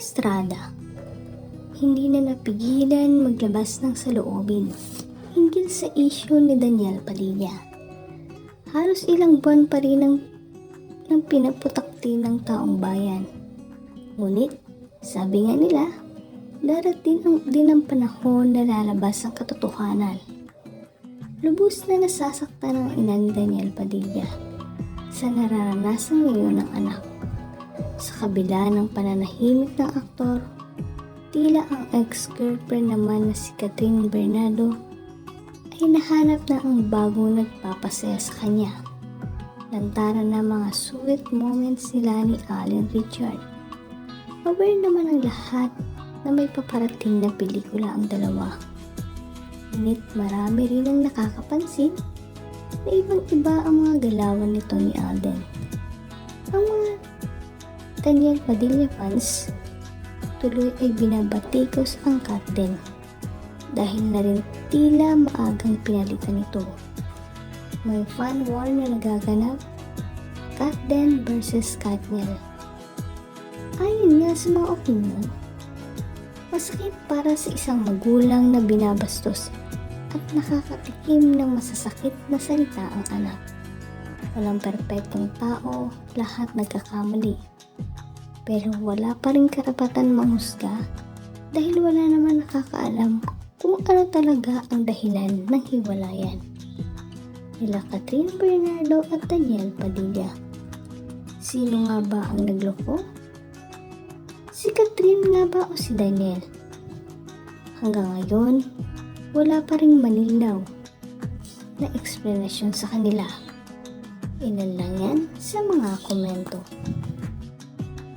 Estrada. Hindi na napigilan maglabas ng saloobin hinggil sa isyu ni Daniel Padilla. Halos ilang buwan pa rin ang, ang pinaputakti ng taong bayan. Ngunit, sabi nga nila, darating ang, din ang panahon na lalabas ang katotohanan. Lubos na nasasaktan ang ina ni Daniel Padilla sa nararanasan ngayon ng anak. Sa kabila ng pananahimik ng aktor, tila ang ex-girlfriend naman na si Catherine Bernardo ay nahanap na ang bagong nagpapasaya sa kanya. Lantaran na mga sweet moments nila ni Allen Richard. Aware naman ang lahat na may paparating na pelikula ang dalawa. Ngunit marami rin ang nakakapansin na ibang iba ang mga galawan nito ni Alden. Ang mga Daniel Padilla fans tuloy ay binabatikos ang Katden dahil na rin tila maagang pinalitan ito. May fan war na nagaganap Katden versus Katniel. Ayon nga sa mga opinion, masakit para sa isang magulang na binabastos at nakakatikim ng masasakit na salita ang anak. Walang perpektong tao, lahat nagkakamali. Pero wala pa rin karapatan manghusga dahil wala naman nakakaalam kung ano talaga ang dahilan ng hiwalayan. Nila Catherine Bernardo at Daniel Padilla. Sino nga ba ang nagloko? Si Catherine nga ba o si Daniel? Hanggang ngayon, wala pa ring manilaw na eksplanasyon sa kanila. Ilan lang yan sa mga komento.